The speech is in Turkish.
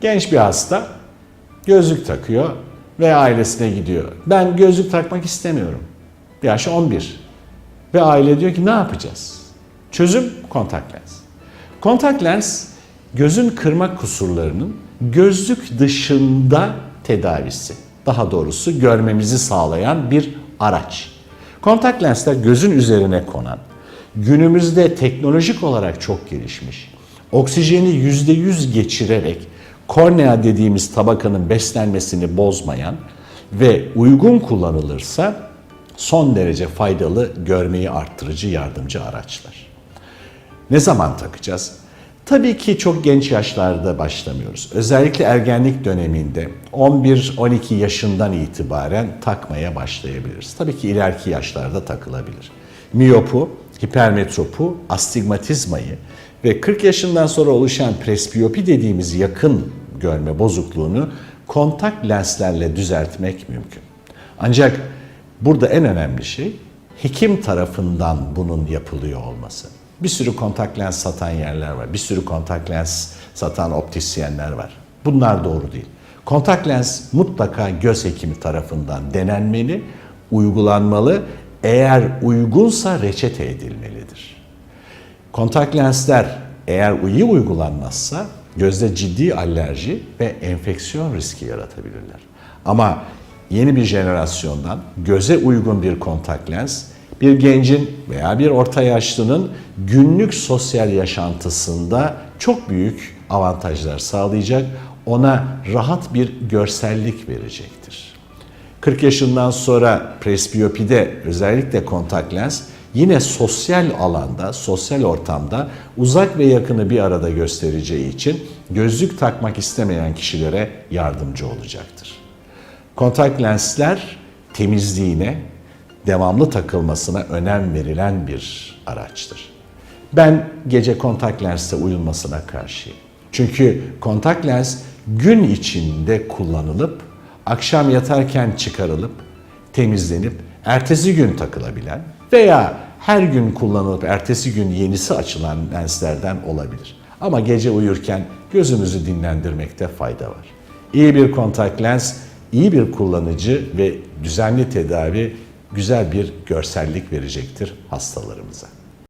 Genç bir hasta gözlük takıyor ve ailesine gidiyor. Ben gözlük takmak istemiyorum. Yaş 11. Ve aile diyor ki ne yapacağız? Çözüm kontak lens. Kontak lens gözün kırma kusurlarının gözlük dışında tedavisi. Daha doğrusu görmemizi sağlayan bir araç. Kontak lensler gözün üzerine konan, günümüzde teknolojik olarak çok gelişmiş, oksijeni %100 geçirerek kornea dediğimiz tabakanın beslenmesini bozmayan ve uygun kullanılırsa son derece faydalı görmeyi arttırıcı yardımcı araçlar. Ne zaman takacağız? Tabii ki çok genç yaşlarda başlamıyoruz. Özellikle ergenlik döneminde 11-12 yaşından itibaren takmaya başlayabiliriz. Tabii ki ileriki yaşlarda takılabilir. Miyopu, hipermetropu, astigmatizmayı ve 40 yaşından sonra oluşan presbiyopi dediğimiz yakın görme bozukluğunu kontak lenslerle düzeltmek mümkün. Ancak burada en önemli şey hekim tarafından bunun yapılıyor olması. Bir sürü kontak lens satan yerler var. Bir sürü kontak lens satan optisyenler var. Bunlar doğru değil. Kontak lens mutlaka göz hekimi tarafından denenmeli, uygulanmalı. Eğer uygunsa reçete edilmelidir. Kontak lensler eğer iyi uygulanmazsa gözde ciddi alerji ve enfeksiyon riski yaratabilirler. Ama yeni bir jenerasyondan göze uygun bir kontak lens bir gencin veya bir orta yaşlının günlük sosyal yaşantısında çok büyük avantajlar sağlayacak, ona rahat bir görsellik verecektir. 40 yaşından sonra presbiyopide özellikle kontak lens yine sosyal alanda, sosyal ortamda uzak ve yakını bir arada göstereceği için gözlük takmak istemeyen kişilere yardımcı olacaktır. Kontak lensler temizliğine, devamlı takılmasına önem verilen bir araçtır. Ben gece kontak lenste uyulmasına karşıyım. Çünkü kontak lens gün içinde kullanılıp, akşam yatarken çıkarılıp, temizlenip, ertesi gün takılabilen veya her gün kullanılıp ertesi gün yenisi açılan lenslerden olabilir. Ama gece uyurken gözümüzü dinlendirmekte fayda var. İyi bir kontak lens, iyi bir kullanıcı ve düzenli tedavi güzel bir görsellik verecektir hastalarımıza.